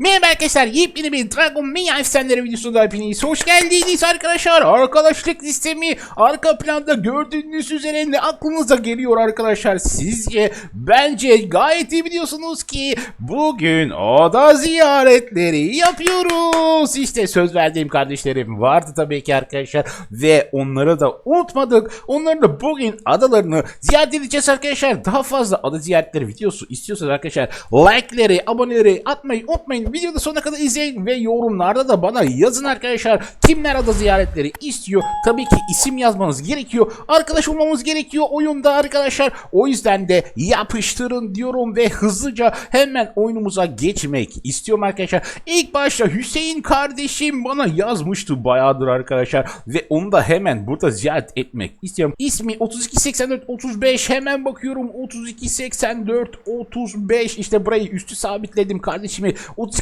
Merhaba arkadaşlar yepyeni bir Dragon Mania efsaneleri videosunda hepiniz hoş geldiniz arkadaşlar. Arkadaşlık listemi arka planda gördüğünüz üzere ne aklınıza geliyor arkadaşlar sizce? Bence gayet iyi biliyorsunuz ki bugün oda ziyaretleri yapıyoruz. İşte söz verdiğim kardeşlerim vardı tabii ki arkadaşlar ve onları da unutmadık. Onların da bugün adalarını ziyaret edeceğiz arkadaşlar. Daha fazla ada ziyaretleri videosu istiyorsanız arkadaşlar like'leri, aboneleri atmayı unutmayın. Videoda sonuna kadar izleyin ve yorumlarda da bana yazın arkadaşlar. Kimler ada ziyaretleri istiyor? Tabii ki isim yazmanız gerekiyor. Arkadaş olmamız gerekiyor oyunda arkadaşlar. O yüzden de yapıştırın diyorum ve hızlıca hemen oyunumuza geçmek istiyorum arkadaşlar. İlk başta Hüseyin kardeşim bana yazmıştı bayağıdır arkadaşlar ve onu da hemen burada ziyaret etmek istiyorum. İsmi 3284 35 hemen bakıyorum 3284 35 işte burayı üstü sabitledim kardeşimi 3284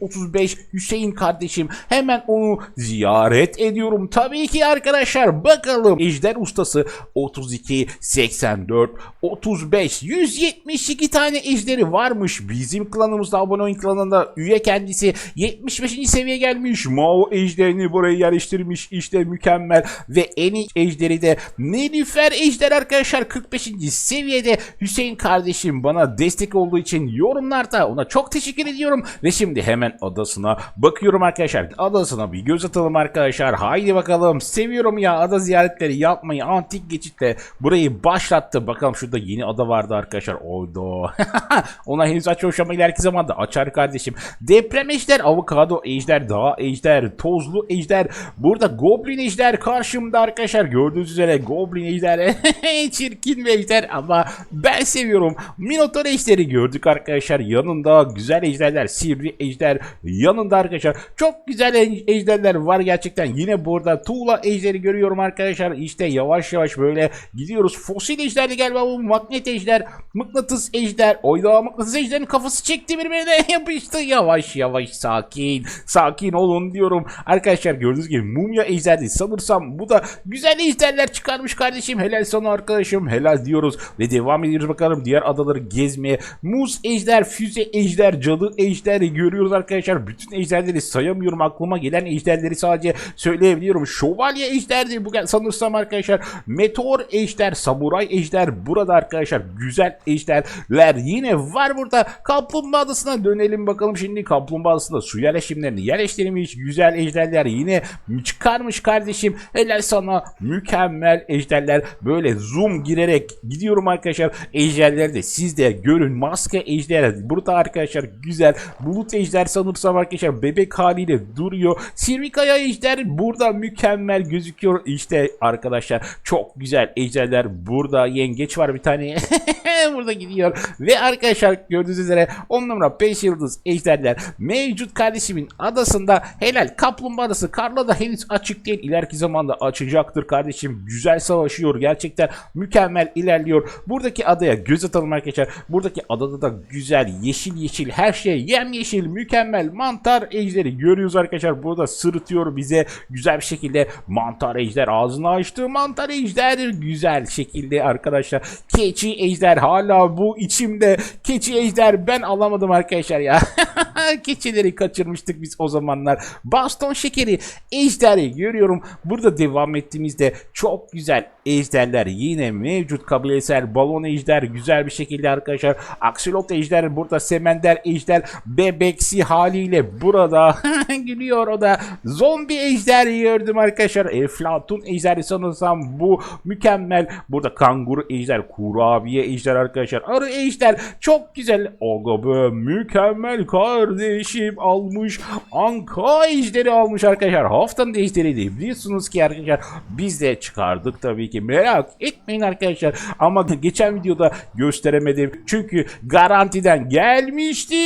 35 Hüseyin kardeşim hemen onu ziyaret ediyorum. Tabii ki arkadaşlar bakalım Ejder ustası 32 84 35 172 tane ejderi varmış. Bizim klanımızda abone oyun klanında üye kendisi 75. seviye gelmiş. Mao ejderini buraya yerleştirmiş. İşte mükemmel ve en iyi ejderi de Nilüfer ejder arkadaşlar 45. seviyede Hüseyin kardeşim bana destek olduğu için yorumlarda ona çok teşekkür ediyorum ve şimdi hemen adasına bakıyorum arkadaşlar. Adasına bir göz atalım arkadaşlar. Haydi bakalım. Seviyorum ya ada ziyaretleri yapmayı. Antik geçitle burayı başlattı. Bakalım şurada yeni ada vardı arkadaşlar. Oydo. Ona henüz açmamış ama ileriki zamanda açar kardeşim. Deprem ejder, avokado ejder, dağ ejder, tozlu ejder. Burada goblin ejder karşımda arkadaşlar. Gördüğünüz üzere goblin ejder. Çirkin bir ejder ama ben seviyorum. Minotaur ejderi gördük arkadaşlar. Yanında güzel ejderler, sivri ejder yanında arkadaşlar. Çok güzel ej- ejderler var gerçekten. Yine burada tuğla ejderi görüyorum arkadaşlar. İşte yavaş yavaş böyle gidiyoruz. Fosil ejderli galiba bu magnet ejder, mıknatıs ejder. Oyda mıknatıs ejderin kafası çekti birbirine yapıştı. Yavaş yavaş sakin. Sakin olun diyorum. Arkadaşlar gördüğünüz gibi mumya ejderdi. Sanırsam bu da güzel ejderler çıkarmış kardeşim. Helal sana arkadaşım. Helal diyoruz. Ve devam ediyoruz bakalım diğer adaları gezmeye. Muz ejder, füze ejder, cadı ejderi görüyoruz arkadaşlar. Bütün ejderleri sayamıyorum. Aklıma gelen ejderleri sadece söyleyebiliyorum. Şövalye ejderdir bu sanırsam arkadaşlar. Meteor ejder, samuray ejder. Burada arkadaşlar güzel ejderler yine var burada. Kaplumbağa adasına dönelim bakalım. Şimdi kaplumbağa adasında su yerleşimlerini yerleştirmiş. Güzel ejderler yine çıkarmış kardeşim. Helal sana mükemmel ejderler. Böyle zoom girerek gidiyorum arkadaşlar. Ejderleri de siz de görün. Maske ejder. Burada arkadaşlar güzel. Bulut ejder sanırsam arkadaşlar bebek haliyle duruyor. Sirvikaya ejder burada mükemmel gözüküyor. İşte arkadaşlar çok güzel ejderler. Burada yengeç var bir tane. burada gidiyor. Ve arkadaşlar gördüğünüz üzere 10 numara 5 yıldız ejderler mevcut kardeşimin adasında helal kaplumbağa adası karla da henüz açık değil. İleriki zamanda açacaktır kardeşim. Güzel savaşıyor. Gerçekten mükemmel ilerliyor. Buradaki adaya göz atalım arkadaşlar. Buradaki adada da güzel yeşil yeşil her şey yemyeşil mükemmel mantar ejderi görüyoruz arkadaşlar. Burada sırıtıyor bize güzel bir şekilde mantar ejder ağzını açtı. Mantar ejder güzel şekilde arkadaşlar. Keçi ejder hala bu içimde. Keçi ejder ben alamadım arkadaşlar ya. Keçileri kaçırmıştık biz o zamanlar. Baston şekeri ejderi görüyorum. Burada devam ettiğimizde çok güzel ejderler yine mevcut kabilesel balon ejder güzel bir şekilde arkadaşlar. Aksilot ejder burada semender ejder bebeksi haliyle burada gülüyor o da. Zombi ejder gördüm arkadaşlar. Eflatun ejderi sanırsam bu mükemmel. Burada kanguru ejder, kurabiye ejder arkadaşlar. Arı ejder çok güzel. Oga be mükemmel kardeşim almış. Anka ejderi almış arkadaşlar. Haftanın ejderiydi. Biliyorsunuz ki arkadaşlar biz de çıkardık tabii ki. Merak etmeyin arkadaşlar. Ama geçen videoda gösteremedim. Çünkü garantiden gelmişti.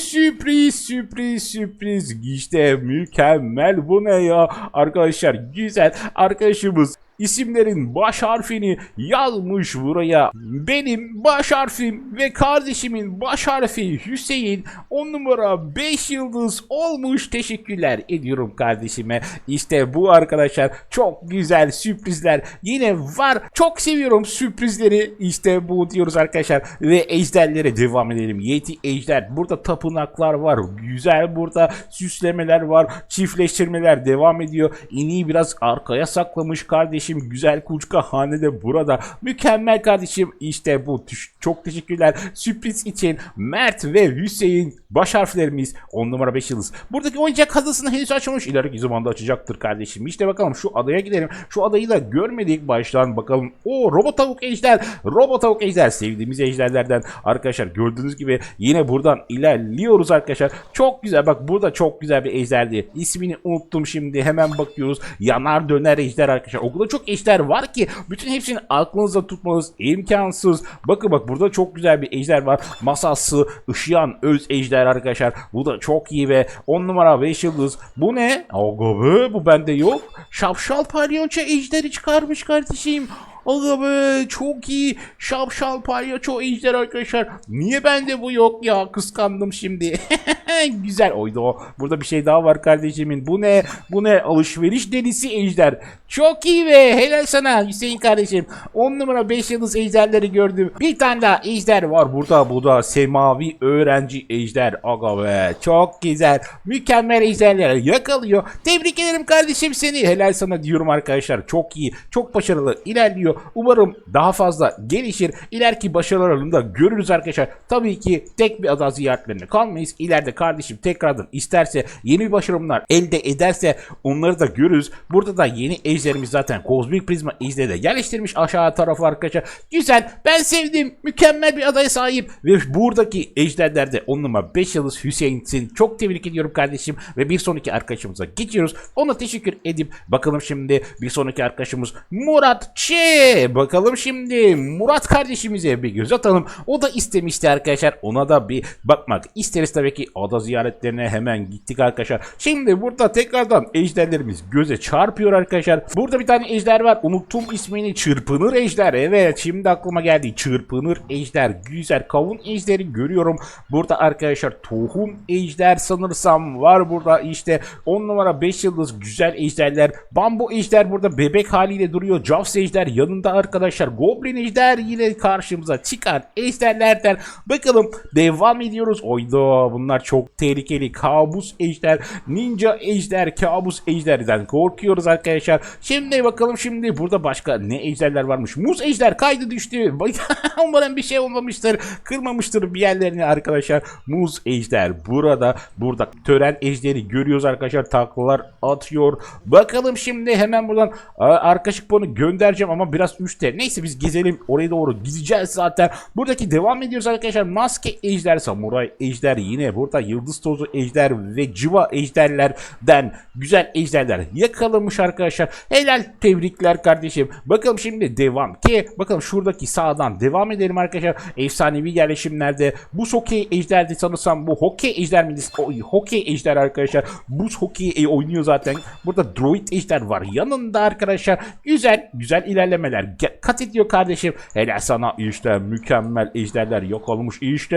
Sürpriz sürpriz sürpriz. İşte mükemmel bu ne ya? Arkadaşlar güzel. Arkadaşımız isimlerin baş harfini yazmış buraya. Benim baş harfim ve kardeşimin baş harfi Hüseyin 10 numara 5 yıldız olmuş. Teşekkürler ediyorum kardeşime. İşte bu arkadaşlar çok güzel sürprizler yine var. Çok seviyorum sürprizleri. İşte bu diyoruz arkadaşlar ve ejderlere devam edelim. Yeti ejder burada tapınaklar var. Güzel burada süslemeler var. Çiftleştirmeler devam ediyor. İneği biraz arkaya saklamış kardeşim. Güzel kuluçka hanede burada. Mükemmel kardeşim. İşte bu. Çok teşekkürler. Sürpriz için Mert ve Hüseyin baş harflerimiz 10 numara 5 yıldız. Buradaki oyuncak adasını henüz açmamış. İleriki zamanda açacaktır kardeşim. İşte bakalım şu adaya gidelim. Şu adayı da görmedik baştan bakalım. O robot tavuk ejder. Robot tavuk ejder. Sevdiğimiz ejderlerden arkadaşlar gördüğünüz gibi yine buradan ilerliyoruz arkadaşlar. Çok güzel bak burada çok güzel bir ejderdi. İsmini unuttum şimdi hemen bakıyoruz. Yanar döner ejder arkadaşlar. O kadar çok ejder var ki bütün hepsini aklınızda tutmanız imkansız. Bakın bak burada çok güzel bir ejder var. Masası ışıyan öz ejder arkadaşlar. Bu da çok iyi ve 10 numara 5 yıldız. Bu ne? Aga be bu bende yok. Şapşal palyonço ejderi çıkarmış kardeşim. Aga be çok iyi. Şapşal palyaço ejder arkadaşlar. Niye bende bu yok ya? Kıskandım şimdi. Güzel oydu o. Burada bir şey daha var kardeşimin. Bu ne? Bu ne? Alışveriş delisi ejder. Çok iyi ve helal sana Hüseyin kardeşim. 10 numara 5 yıldız ejderleri gördüm. Bir tane daha ejder var burada. Bu da semavi öğrenci ejder. Aga be çok güzel. Mükemmel ejderler yakalıyor. Tebrik ederim kardeşim seni. Helal sana diyorum arkadaşlar. Çok iyi. Çok başarılı ilerliyor. Umarım daha fazla gelişir. İleriki başarılarını da görürüz arkadaşlar. Tabii ki tek bir ada ziyaretlerine kalmayız. İleride kardeşim tekrardan isterse yeni başarımlar elde ederse onları da görürüz. Burada da yeni ejderimiz zaten kozmik prizma ejderi de yerleştirmiş aşağı tarafı arkadaşlar. Güzel. Ben sevdim. Mükemmel bir adaya sahip. Ve buradaki ejderlerde 10 numara 5 yıldız Hüseyin seni çok tebrik ediyorum kardeşim. Ve bir sonraki arkadaşımıza geçiyoruz. Ona teşekkür edip bakalım şimdi bir sonraki arkadaşımız Murat Bakalım şimdi Murat kardeşimize bir göz atalım. O da istemişti arkadaşlar. Ona da bir bakmak isteriz tabii ki. Ada ziyaretlerine hemen gittik arkadaşlar. Şimdi burada tekrardan ejderlerimiz göze çarpıyor arkadaşlar. Burada bir tane ejder var. Unuttum ismini. Çırpınır ejder. Evet şimdi aklıma geldi. Çırpınır ejder. Güzel kavun ejderi görüyorum. Burada arkadaşlar tohum ejder sanırsam var burada. İşte 10 numara 5 yıldız güzel ejderler. Bambu ejder burada bebek haliyle duruyor. Jaws ejder yanında arkadaşlar. Goblin ejder yine karşımıza çıkar. Ejderlerden bakalım devam ediyoruz. Oyda bunlar çok tehlikeli. Kabus ejder, ninja ejder, kabus ejderden korkuyoruz arkadaşlar. Şimdi bakalım şimdi burada başka ne ejderler varmış. Muz ejder kaydı düştü. Umarım bir şey olmamıştır. Kırmamıştır bir yerlerini arkadaşlar. Muz ejder burada. Burada tören ejderi görüyoruz arkadaşlar. Taklalar atıyor. Bakalım şimdi hemen buradan a, arka şıkponu göndereceğim ama biraz üstte. Neyse biz gezelim. Oraya doğru gideceğiz zaten. Buradaki devam ediyoruz arkadaşlar. Maske ejder, samuray ejder yine burada yıldız tozu ejder ve civa ejderlerden güzel ejderler yakalamış arkadaşlar. Helal tebrikler kardeşim. Bakalım şimdi devam ki bakalım şuradaki sağdan devam edelim arkadaşlar. Efsanevi yerleşimlerde buz hokey ejderdi sanırsam bu hokey ejder miydi? Hokey ejder arkadaşlar. Buz hokey e, oynuyor zaten. Burada droid ejder var yanında arkadaşlar. Güzel güzel ilerlemeler Ge- kat ediyor kardeşim. Helal sana işte mükemmel ejderler yok olmuş. İşte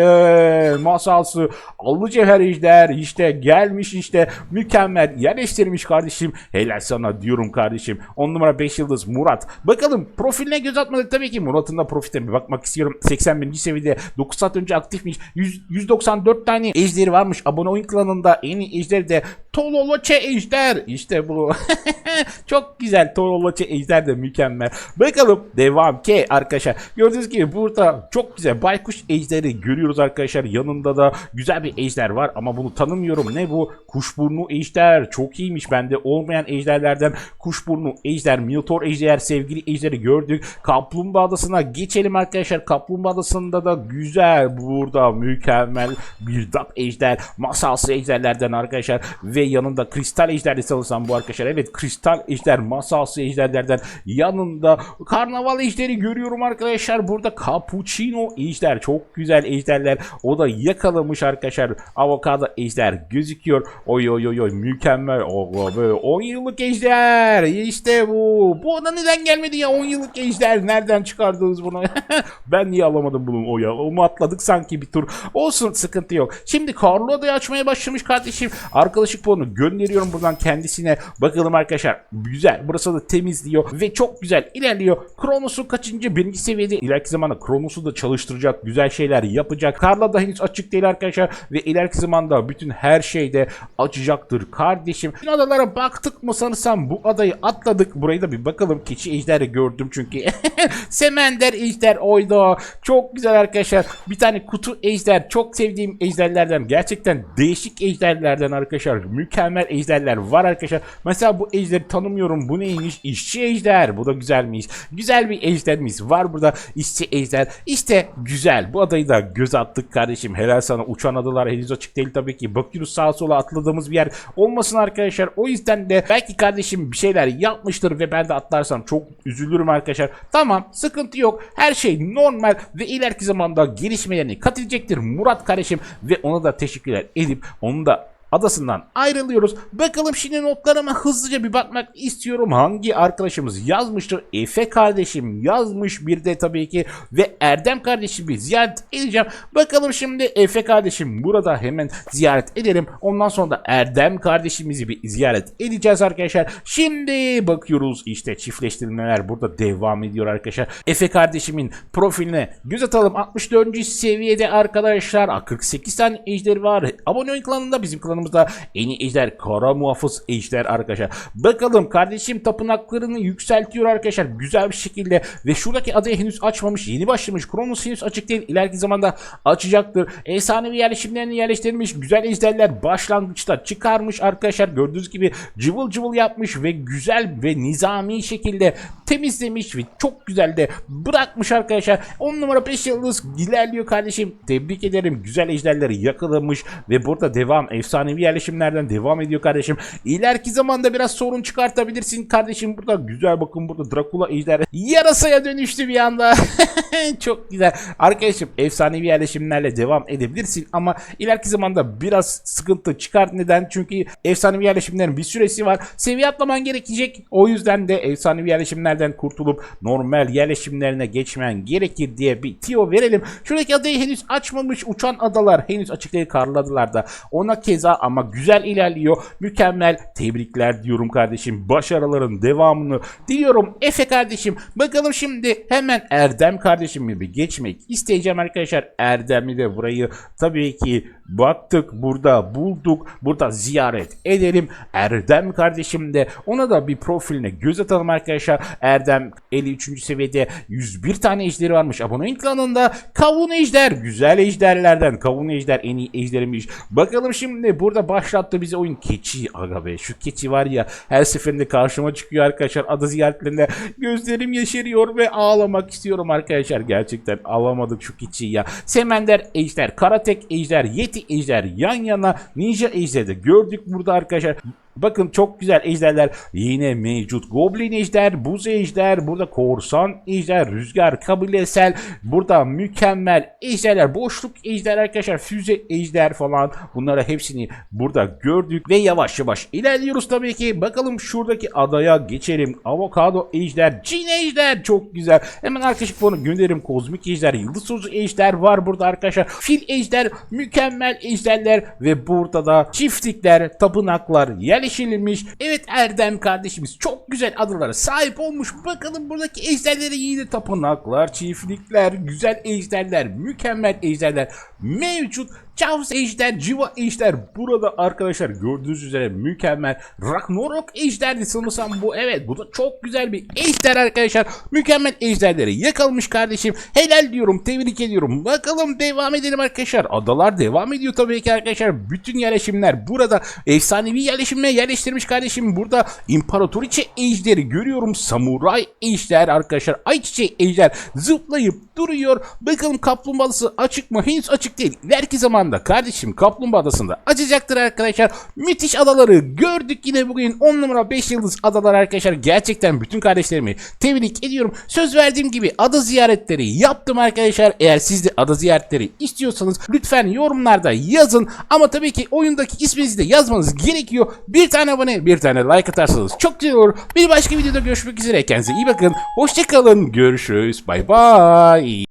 masalsı allı cevher ejder işte gelmiş işte mükemmel yerleştirmiş kardeşim. Helal sana diyorum kardeşim. 10 numara 5 yıldız Murat. Bakalım profiline göz atmadık tabii ki. Murat'ın da profiline bir bakmak istiyorum. 81. seviyede 9 saat önce aktifmiş. 100, 194 tane ejderi varmış. Abone oyun klanında en iyi ejderi de Tololoçe ejder. İşte bu. Çok güzel. Tololoçe ejder de mükemmel. Bakalım devam ki arkadaşlar. Gördüğünüz gibi burada çok güzel baykuş ejderi görüyoruz arkadaşlar. Yanında da güzel bir ejder var ama bunu tanımıyorum. Ne bu? Kuşburnu ejder. Çok iyiymiş. Bende olmayan ejderlerden kuşburnu ejder, Minotaur ejder, sevgili ejderi gördük. Kaplumbağa adasına geçelim arkadaşlar. Kaplumbağa adasında da güzel burada mükemmel bir dap ejder, masalsı ejderlerden arkadaşlar ve yanında kristal ejderli sanırsam bu arkadaşlar. Evet kristal ejder masalsı ejderlerden yanında karnaval ejderi görüyorum arkadaşlar. Burada cappuccino ejder çok güzel ejderler. O da yakalamış arkadaşlar. Avokado ejder gözüküyor. Oy oy oy oy mükemmel. Oh, böyle 10 yıllık ejder. İşte bu. Bu ona neden gelmedi ya 10 yıllık ejder. Nereden çıkardınız bunu? ben niye alamadım bunu o ya? O mu atladık sanki bir tur. Olsun sıkıntı yok. Şimdi Carlo adayı açmaya başlamış kardeşim. Arkadaşlık puanı gönderiyorum buradan kendisine. Bakalım arkadaşlar. Güzel. Burası da temizliyor ve çok güzel ilerliyor. Kronos'u kaçıncı? Birinci seviyede. İleriki zamanda Kronos'u da çalıştıracak. Güzel şeyler yapacak. Carlo da henüz açık değil arkadaşlar. Ve ileriki zamanda bütün her şeyde açacaktır kardeşim. Bütün adalara baktık mı sanırsam bu adayı atladık. Burayı da bir bakalım. Keçi ejderi gördüm çünkü. Semender ejder oydu. Çok güzel arkadaşlar. Bir tane kutu ejder. Çok sevdiğim ejderlerden. Gerçekten değişik ejderlerden arkadaşlar. Mükemmel ejderler var arkadaşlar. Mesela bu ejderi tanımıyorum. Bu neymiş? İşçi ejder. Bu da güzelmiş. Güzel bir ejderimiz var burada. İşçi ejder. İşte güzel. Bu adayı da göz attık kardeşim. Helal sana. Uçan adalar henüz açık değil tabii ki. Bakıyoruz sağa sola atladığımız bir yer olmasın arkadaşlar. O yüzden de belki kardeşim bir şeyler yapmıştır ve ben de atlarsam çok üzülürüm arkadaşlar. Tamam sıkıntı yok. Her şey normal ve ileriki zamanda gelişmelerini kat edecektir Murat kardeşim ve ona da teşekkürler edip onu da adasından ayrılıyoruz. Bakalım şimdi notlarıma hızlıca bir bakmak istiyorum. Hangi arkadaşımız yazmıştır? Efe kardeşim yazmış bir de tabii ki ve Erdem kardeşimi ziyaret edeceğim. Bakalım şimdi Efe kardeşim burada hemen ziyaret edelim. Ondan sonra da Erdem kardeşimizi bir ziyaret edeceğiz arkadaşlar. Şimdi bakıyoruz işte çiftleştirmeler burada devam ediyor arkadaşlar. Efe kardeşimin profiline göz atalım. 64. seviyede arkadaşlar. 48 tane ejderi var. Abone olun klanında bizim klanımızda en iyi ejder kara muhafız ejder arkadaşlar. Bakalım kardeşim tapınaklarını yükseltiyor arkadaşlar güzel bir şekilde ve şuradaki adayı henüz açmamış yeni başlamış. Kronos henüz açık değil ileriki zamanda açacaktır. Efsanevi yerleşimlerini yerleştirmiş güzel ejderler başlangıçta çıkarmış arkadaşlar gördüğünüz gibi cıvıl cıvıl yapmış ve güzel ve nizami şekilde temizlemiş ve çok güzel de bırakmış arkadaşlar. 10 numara 5 yıldız ilerliyor kardeşim. Tebrik ederim. Güzel ejderleri yakalamış ve burada devam efsanevi yerleşimlerden devam ediyor kardeşim. İleriki zamanda biraz sorun çıkartabilirsin kardeşim. Burada güzel bakın burada Dracula ejder yarasaya dönüştü bir anda. çok güzel. Arkadaşım efsanevi yerleşimlerle devam edebilirsin ama ileriki zamanda biraz sıkıntı çıkar. Neden? Çünkü efsanevi yerleşimlerin bir süresi var. Seviye atlaman gerekecek. O yüzden de efsanevi yerleşimlerden kurtulup normal yerleşimlerine geçmen gerekir diye bir tiyo verelim. Şuradaki adayı henüz açmamış uçan adalar henüz açık değil karlı adalarda. Ona keza ama güzel ilerliyor. Mükemmel. Tebrikler diyorum kardeşim. Başarıların devamını diliyorum. Efe kardeşim. Bakalım şimdi hemen Erdem kardeşimi bir geçmek isteyeceğim arkadaşlar. Erdem'i de burayı tabii ki baktık burada bulduk. Burada ziyaret edelim. Erdem kardeşim de ona da bir profiline göz atalım arkadaşlar. Erdem 53. seviyede 101 tane ejderi varmış. Abone klanında kavun ejder. Güzel ejderlerden. Kavun ejder en iyi ejdermiş. Bakalım şimdi burada başlattı bize oyun keçi. Aga be şu keçi var ya her seferinde karşıma çıkıyor arkadaşlar. Adı ziyaretlerinde gözlerim yaşarıyor ve ağlamak istiyorum arkadaşlar. Gerçekten alamadık şu keçiyi ya. Semender ejder, karatek ejder, yeti ejder yan yana ninja ejderi de gördük burada arkadaşlar. Bakın çok güzel ejderler yine mevcut. Goblin ejder, buz ejder, burada korsan ejder, rüzgar kabilesel, burada mükemmel ejderler, boşluk ejder arkadaşlar, füze ejder falan bunları hepsini burada gördük ve yavaş yavaş ilerliyoruz tabii ki. Bakalım şuradaki adaya geçelim. Avokado ejder, cin ejder çok güzel. Hemen arkadaşlık bunu gönderim. Kozmik ejder, yıldız sözü ejder var burada arkadaşlar. Fil ejder, mükemmel ejderler ve burada da çiftlikler, tapınaklar, yerleştirilmiş. Evet Erdem kardeşimiz çok güzel adalara sahip olmuş. Bakalım buradaki ejderlere yine tapınaklar, çiftlikler, güzel ejderler, mükemmel ejderler mevcut. Chaos Ejder, Civa Ejder burada arkadaşlar gördüğünüz üzere mükemmel. Ragnarok Ejder'di sanırsam bu. Evet bu da çok güzel bir Ejder arkadaşlar. Mükemmel Ejderleri yakalamış kardeşim. Helal diyorum tebrik ediyorum. Bakalım devam edelim arkadaşlar. Adalar devam ediyor tabii ki arkadaşlar. Bütün yerleşimler burada. Efsanevi yerleşimine yerleştirmiş kardeşim. Burada İmparatoriçe Ejder'i görüyorum. Samuray Ejder arkadaşlar. Ayçiçeği Ejder zıplayıp duruyor. Bakalım kaplumbağası açık mı? Henüz açık değil. İleriki zaman zamanda kardeşim Kaplumbağa Adası'nda açacaktır arkadaşlar. Müthiş adaları gördük yine bugün 10 numara 5 yıldız adalar arkadaşlar. Gerçekten bütün kardeşlerimi tebrik ediyorum. Söz verdiğim gibi ada ziyaretleri yaptım arkadaşlar. Eğer siz de ada ziyaretleri istiyorsanız lütfen yorumlarda yazın. Ama tabii ki oyundaki isminizi de yazmanız gerekiyor. Bir tane abone bir tane like atarsanız çok güzel olur. Bir başka videoda görüşmek üzere. Kendinize iyi bakın. Hoşçakalın. Görüşürüz. Bay bay.